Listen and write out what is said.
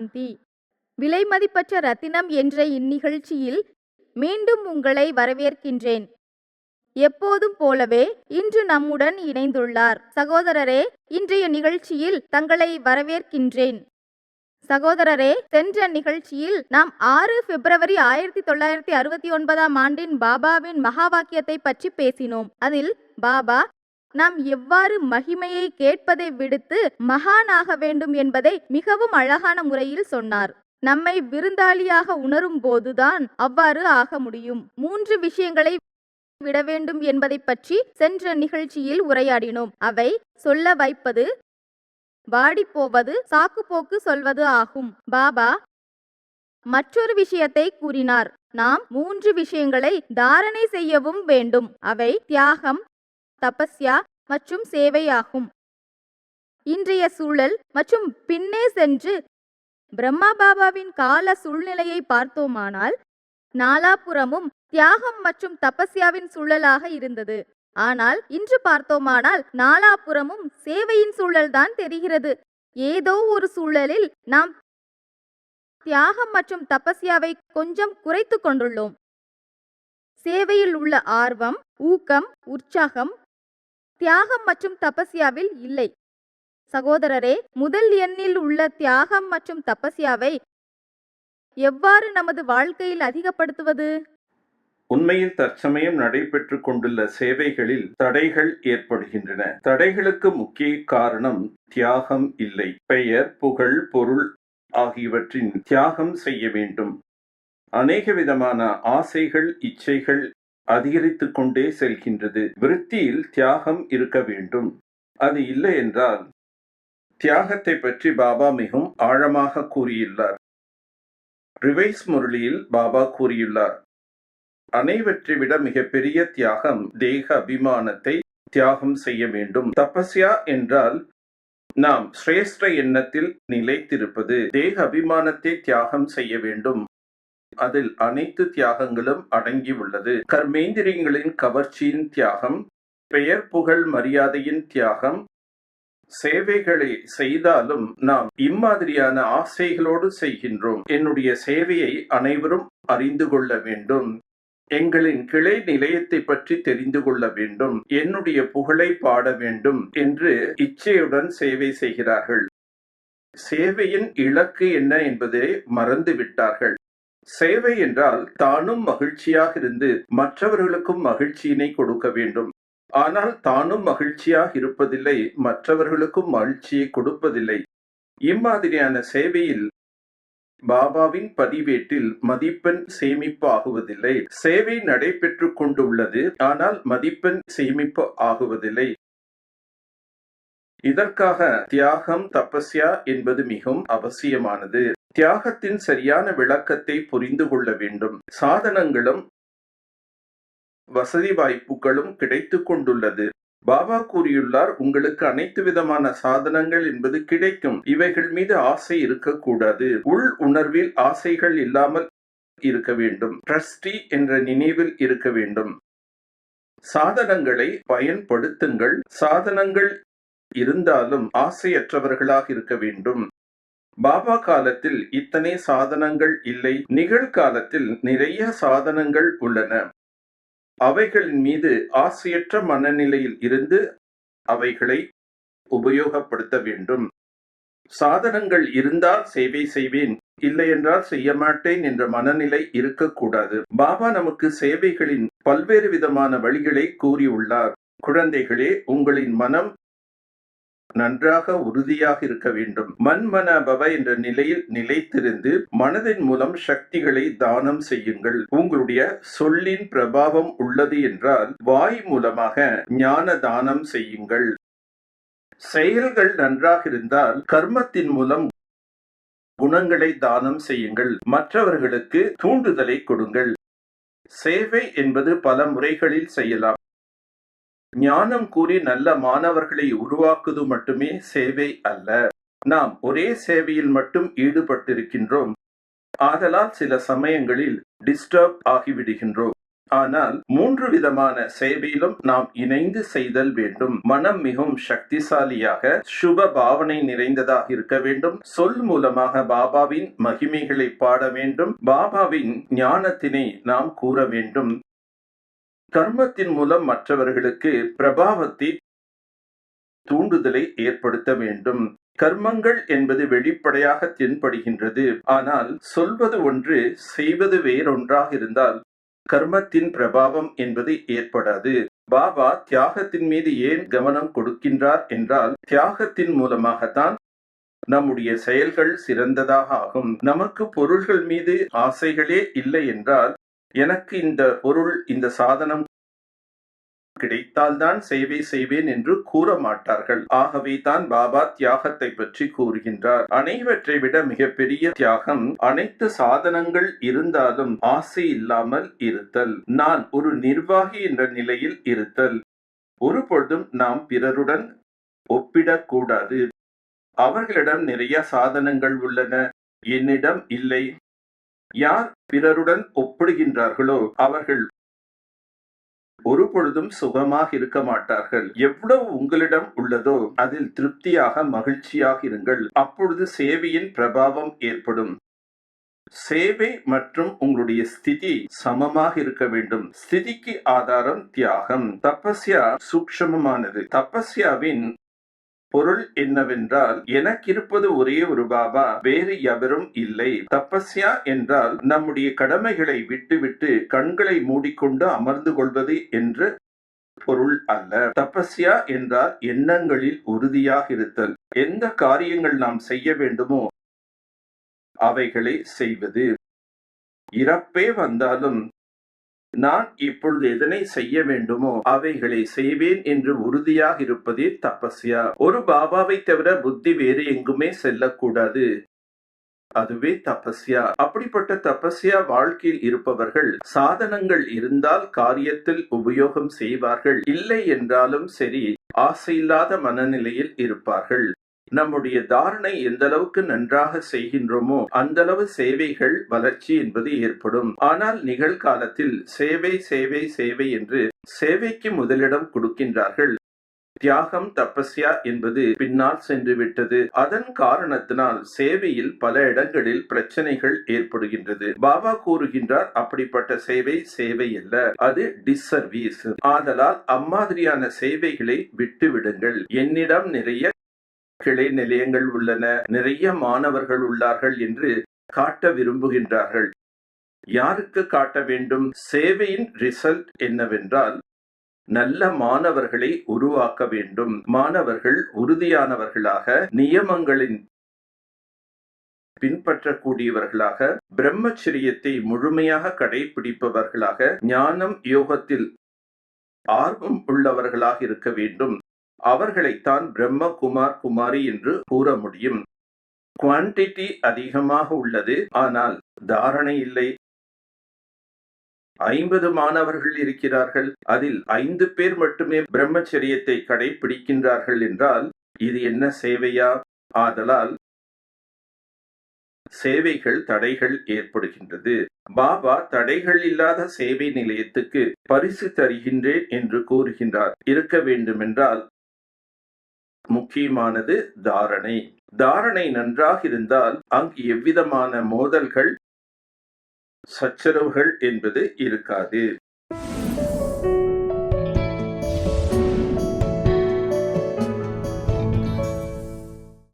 சாந்தி விலைமதிப்பற்ற ரத்தினம் என்ற இந்நிகழ்ச்சியில் மீண்டும் உங்களை வரவேற்கின்றேன். எப்போதும் போலவே இன்று நம்முடன் இணைந்துள்ளார். சகோதரரே இன்றைய நிகழ்ச்சியில் தங்களை வரவேற்கின்றேன். சகோதரரே சென்ற நிகழ்ச்சியில் நாம் ஆறு பிப்ரவரி ஆயிரத்தி தொள்ளாயிரத்தி அறுபத்தி ஒன்பதாம் ஆண்டின் பாபாவின் மகா வாக்கியத்தை பற்றி பேசினோம். அதில் பாபா நாம் எவ்வாறு மகிமையை கேட்பதை விடுத்து மகானாக வேண்டும் என்பதை மிகவும் அழகான முறையில் சொன்னார். நம்மை விருந்தாளியாக உணரும் போதுதான் அவ்வாறு ஆக முடியும். மூன்று விஷயங்களை விட வேண்டும் என்பதை பற்றி சென்ற நிகழ்ச்சியில் உரையாடினோம். அவை சொல்ல வைப்பது வாடிப் போவது சாக்கு போக்கு சொல்வது ஆகும். பாபா மற்றொரு விஷயத்தை கூறினார். நாம் மூன்று விஷயங்களை தாரணை செய்யவும் வேண்டும். அவை தியாகம் தபஸ்யா மற்றும் சேவையாகும். இன்றைய சூழல் மற்றும் பின்னே சென்று பிரம்மா பாபாவின் கால சூழ்நிலையை பார்த்தோமானால் நாலாபுறமும் தியாகம் மற்றும் தபஸ்யாவின் சூழலாக இருந்தது. ஆனால் இன்று பார்த்தோமானால் நாலாபுறமும் சேவையின் சூழல்தான் தெரிகிறது. ஏதோ ஒரு சூழலில் நாம் தியாகம் மற்றும் தபஸ்யாவை கொஞ்சம் குறைத்து கொண்டுள்ளோம். சேவையில் உள்ள ஆர்வம் ஊக்கம் உற்சாகம் தியாகம் மற்றும் தபஸ்யாவில் இல்லை. சகோதரரே முதல் எண்ணில் உள்ள தியாகம் மற்றும் தபஸ்யாவை எவ்வாறு நமது வாழ்க்கையில் அதிகப்படுத்துவது? உண்மையில் தற்சமயம் நடைபெற்று கொண்டுள்ள சேவைகளில் தடைகள் ஏற்படுகின்றன. தடைகளுக்கு முக்கிய காரணம் தியாகம் இல்லை. பெயர் புகழ் பொருள் ஆகியவற்றின் தியாகம் செய்ய வேண்டும். அநேக விதமான ஆசைகள் இச்சைகள் அதிகரித்து கொண்டே செல்கின்றது. விருத்தியில் தியாகம் இருக்க வேண்டும். அது இல்லை என்றால் தியாகத்தை பற்றி பாபா மிகவும் ஆழமாக கூறியுள்ளார். ரிவைஸ் முரளியில் பாபா கூறியுள்ளார் அனைவற்றை விட மிகப்பெரிய தியாகம் தேக அபிமானத்தை தியாகம் செய்ய வேண்டும். தபஸ்யா என்றால் நாம் சிரேஷ்ட எண்ணத்தில் நிலைத்திருப்பது. தேக அபிமானத்தை தியாகம் செய்ய வேண்டும். அதில் அனைத்து தியாகங்களும் அடங்கியுள்ளது. கர்மேந்திரியங்களின் கவர்ச்சியின் தியாகம் பெயர் புகழ் மரியாதையின் தியாகம் சேவைகளை செய்தாலும் நாம் இம்மாதிரியான ஆசைகளோடு செய்கின்றோம். என்னுடைய சேவையை அனைவரும் அறிந்து கொள்ள வேண்டும். எங்களின் கிளை நிலையத்தை பற்றி தெரிந்து கொள்ள வேண்டும். என்னுடைய புகழை பாட வேண்டும் என்று இச்சையுடன் சேவை செய்கிறார்கள். சேவையின் இலக்கு என்ன என்பதை மறந்து விட்டார்கள் சேவை என்றால் தானும் மகிழ்ச்சியாக இருந்து மற்றவர்களுக்கும் மகிழ்ச்சியினை கொடுக்க வேண்டும். ஆனால் தானும் மகிழ்ச்சியாக இருப்பதில்லை மற்றவர்களுக்கும் மகிழ்ச்சியை கொடுப்பதில்லை. இம்மாதிரியான சேவையில் பாபாவின் பதிவேட்டில் மதிப்பெண் சேமிப்பு ஆகுவதில்லை சேவை நடைபெற்று கொண்டுள்ளது ஆனால் மதிப்பெண் சேமிப்பு ஆகுவதில்லை. இதற்காக தியாகம் தபஸ்யா என்பது மிகவும் அவசியமானது. தியாகத்தின் சரியான விளக்கத்தை புரிந்து கொள்ள வேண்டும். சாதனங்களும் வசதி வாய்ப்புகளும் கிடைத்து கொண்டுள்ளது. பாபா கூறியுள்ளார் உங்களுக்கு அனைத்து விதமான சாதனங்கள் என்பது கிடைக்கும். இவைகள் மீது ஆசை இருக்கக்கூடாது. உள் உணர்வில் ஆசைகள் இல்லாமல் இருக்க வேண்டும். ட்ரஸ்டி என்ற நினைவில் இருக்க வேண்டும். சாதனங்களை பயன்படுத்துங்கள். சாதனங்கள் இருந்தாலும் ஆசையற்றவர்களாக இருக்க வேண்டும். பாபா காலத்தில் இத்தனை சாதனங்கள் இல்லை. நிகழ்காலத்தில் நிறைய சாதனங்கள் உள்ளன. அவைகளின் மீது ஆசையற்ற மனநிலையில் இருந்து அவைகளை உபயோகப்படுத்த வேண்டும். சாதனங்கள் இருந்தால் சேவை செய்வேன் இல்லை என்றால் செய்ய மாட்டேன் என்ற மனநிலை இருக்கக்கூடாது. பாபா நமக்கு சேவைகளின் பல்வேறு விதமான வழிகளை கூறியுள்ளார். குழந்தைகளே உங்களின் மனம் நன்றாக உறுதியாக இருக்க வேண்டும். மன்மன பவ என்ற நிலையில் நிலைத்திருந்து மனதின் மூலம் சக்திகளை தானம் செய்யுங்கள். உங்களுடைய சொல்லின் பிரபாவம் உள்ளது என்றால் வாய் மூலமாக ஞான தானம் செய்யுங்கள். செயல்கள் நன்றாக இருந்தால் கர்மத்தின் மூலம் குணங்களை தானம் செய்யுங்கள். மற்றவர்களுக்கு தூண்டுதலை கொடுங்கள். சேவை என்பது பல முறைகளில் செய்யலாம். ஞானம் கூறி நல்ல மாணவர்களை உருவாக்குவது மட்டுமே சேவை அல்ல. நாம் ஒரே சேவையில் மட்டும் ஈடுபட்டிருக்கின்றோம். ஆதலால் சில சமயங்களில் டிஸ்டர்ப் ஆகிவிடுகின்றோம். ஆனால் மூன்று விதமான சேவையிலும் நாம் இணைந்து செய்தல் வேண்டும். மனம் மிகவும் சக்திசாலியாக சுப பாவனை நிறைந்ததாக இருக்க வேண்டும். சொல் மூலமாக பாபாவின் மகிமைகளை பாட வேண்டும். பாபாவின் ஞானத்தினை நாம் கூற வேண்டும். கர்மத்தின் மூலம் மற்றவர்களுக்கு பிரபாவத்தை தூண்டுதலை ஏற்படுத்த வேண்டும். கர்மங்கள் என்பது வெளிப்படையாக தென்படுகின்றது. ஆனால் சொல்வது ஒன்று செய்வது வேறொன்றாக இருந்தால் கர்மத்தின் பிரபாவம் என்பது ஏற்படாது. பாபா தியாகத்தின் மீது ஏன் கவனம் கொடுக்கின்றார் என்றால் தியாகத்தின் மூலமாகத்தான் நம்முடைய செயல்கள் சிறந்ததாக ஆகும். நமக்கு பொருள்கள் மீது ஆசைகளே இல்லை என்றால் எனக்கு இந்த பொருள் இந்த சாதனம் கிடைத்தால்தான் சேவை செய்வேன் என்று கூற மாட்டார்கள். ஆகவே தான் பாபா தியாகத்தை பற்றி கூறுகின்றார். அனைவற்றை விட மிகப்பெரிய தியாகம் அனைத்து சாதனங்கள் இருந்தாலும் ஆசை இல்லாமல் இருத்தல். நான் ஒரு நிர்வாகி என்ற நிலையில் இருத்தல். ஒருபொழுதும் நாம் பிறருடன் ஒப்பிடக்கூடாது. அவர்களிடம் நிறைய சாதனங்கள் உள்ளன. என்னிடம் இல்லை. யார் பிறருடன் ஒப்பிடுகின்றார்களோ அவர்கள் ஒரு பொழுதும் சுகமாக இருக்க மாட்டார்கள். எவ்வளவு உங்களிடம் உள்ளதோ அதில் திருப்தியாக மகிழ்ச்சியாக இருங்கள். அப்பொழுது சேவையின் பிரபாவம் ஏற்படும். சேவை மற்றும் உங்களுடைய ஸ்திதி சமமாக இருக்க வேண்டும். ஸ்திதிக்கு ஆதாரம் தியாகம். தபஸ்யா சூக்ஷமமானது. தபஸ்யாவின் பொருள் என்னவென்றால் எனக்கு இருப்பது ஒரே ஒரு பாபா வேறு எவரும் இல்லை. தபஸ்யா என்றால் நம்முடைய கடமைகளை விட்டுவிட்டு கண்களை மூடிக்கொண்டு அமர்ந்து கொள்வது என்று பொருள் அல்ல. தபஸ்யா என்றால் எண்ணங்களில் உறுதியாக இருத்தல். எந்த காரியங்கள் நாம் செய்ய வேண்டுமோ அவைகளை செய்வது. இறப்பே வந்தாலும் நான் இப்பொழுது எதனை செய்ய வேண்டுமோ அவைகளை செய்வேன் என்று உறுதியாக இருப்பதே தபஸ்யா. ஒரு பாபாவை தவிர புத்தி வேறு எங்குமே செல்லக்கூடாது. அதுவே தபஸ்யா. அப்படிப்பட்ட தபஸ்யா வாழ்க்கையில் இருப்பவர்கள் சாதனங்கள் இருந்தால் காரியத்தில் உபயோகம் செய்வார்கள். இல்லை என்றாலும் சரி ஆசையில்லாத மனநிலையில் இருப்பார்கள். நம்முடைய தாரணை எந்த அளவுக்கு நன்றாக செய்கின்றோமோ அந்த அளவு சேவைகள் வளர்ச்சி என்பது ஏற்படும். ஆனால் நிகழ்காலத்தில் சேவை சேவை சேவை என்று சேவைக்கு முதலிடம் கொடுக்கின்றார்கள். தியாகம் தபஸ்யா என்பது பின்னால் சென்று விட்டது. அதன் காரணத்தினால் சேவையில் பல இடங்களில் பிரச்சனைகள் ஏற்படுகின்றது. பாபா கூறுகின்றார் அப்படிப்பட்ட சேவை சேவை அல்ல. அது டிஸ்சர்வீஸ் ஆதலால் அம்மாதிரியான சேவைகளை விட்டுவிடுங்கள். என்னிடம் நிறைய கிளை நிலையங்கள் உள்ளன. நிறைய மாணவர்கள் உள்ளார்கள் என்று காட்ட விரும்புகின்றார்கள். யாருக்கு காட்ட வேண்டும்? சேவையின் ரிசல்ட் என்னவென்றால் நல்ல மாணவர்களை உருவாக்க வேண்டும். மாணவர்கள் உறுதியானவர்களாக நியமங்களின் பின்பற்றக்கூடியவர்களாக பிரம்மச்சரியத்தை முழுமையாக கடைபிடிப்பவர்களாக ஞானம் யோகத்தில் ஆர்வம் உள்ளவர்களாக இருக்க வேண்டும். அவர்களைத்தான் பிரம்ம குமார் குமாரி என்று கூற முடியும். குவான்டிட்டி அதிகமாக உள்ளது ஆனால் தாரணை இல்லை. ஐம்பது மாணவர்கள் இருக்கிறார்கள் அதில் ஐந்து பேர் மட்டுமே பிரம்மச்சரியத்தை கடைபிடிக்கின்றார்கள் என்றால் இது என்ன சேவையா? ஆதலால் சேவைகள் தடைகள் ஏற்படுகின்றது. பாபா தடைகள் இல்லாத சேவை நிலையத்துக்கு பரிசு தருகின்றேன் என்று கூறுகின்றார். இருக்க வேண்டுமென்றால் முக்கியமானது தாரணை. தாரணை நன்றாக இருந்தால் அங்கு எவ்விதமான மோதல்கள் சச்சரவுகள் என்பது இருக்காது.